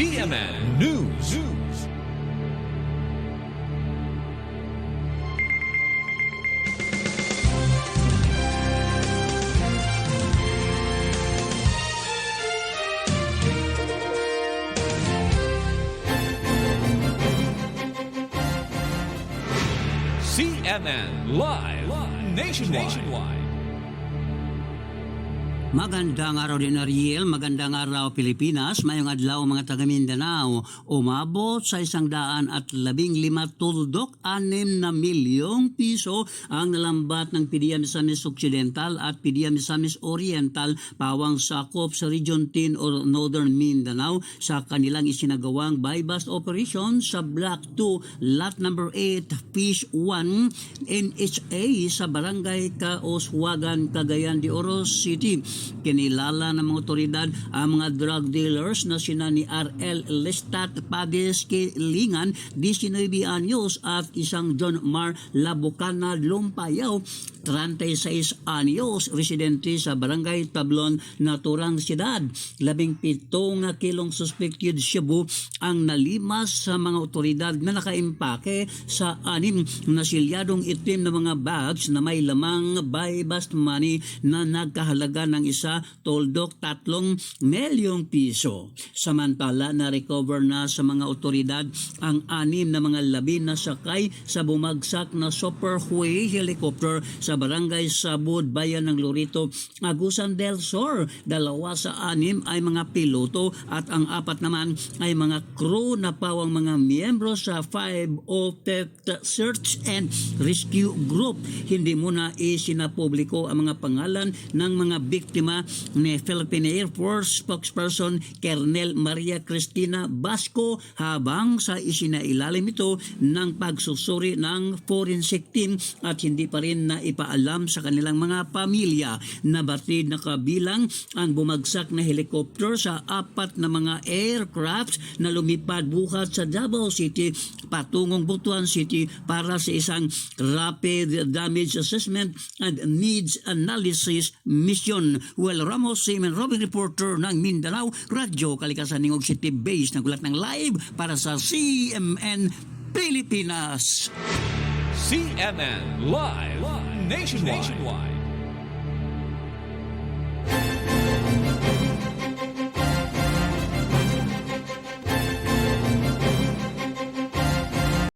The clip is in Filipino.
CNN News. CNN Live Nationwide. Magandang araw din Ariel, magandang araw Pilipinas, mayong adlaw mga taga Mindanao. Umabot sa isang daan at labing lima tuldok, anim na milyong piso ang nalambat ng PDA Misamis Occidental at PDA Misamis Oriental pawang sakop sa Region 10 or Northern Mindanao sa kanilang isinagawang buy-bust operation sa Block 2, Lot number 8, Fish 1, NHA sa Barangay Kaoswagan, Cagayan de Oro City. Kinilala ng mga otoridad ang mga drug dealers na sina ni RL Lestat Pades Kilingan, 19 anyos at isang John Mar Labucana Lumpayaw, 36 anyos, residente sa Barangay Tablon, Naturang Siyudad. Labing pitong kilong suspected Cebu ang nalimas sa mga otoridad na nakaimpake sa anim na silyadong itim na mga bags na may lamang buy-bust money na nagkahalaga ng isa toldok tatlong milyong piso. Samantala, na-recover na sa mga otoridad ang anim na mga labi na sakay sa bumagsak na Super Huey helicopter sa barangay Sabud, Bayan ng Lorito, Agusan del Sur. Dalawa sa anim ay mga piloto at ang apat naman ay mga crew na pawang mga miyembro sa 5 OPEC Search and Rescue Group. Hindi muna isinapubliko ang mga pangalan ng mga biktima ni Philippine Air Force spokesperson Colonel Maria Cristina Basco habang sa isinailalim ito ng pagsusuri ng forensic team at hindi pa rin na ipaalam sa kanilang mga pamilya na batid na kabilang ang bumagsak na helicopter sa apat na mga aircraft na lumipad buhat sa Davao City patungong Butuan City para sa isang rapid damage assessment and needs analysis mission. Well, Ramos Seaman, Robin Reporter ng Mindanao, Radyo Kalikasan Ningog City Base, nagulat ng live para sa CMN Pilipinas. CNN Live nationwide. nationwide.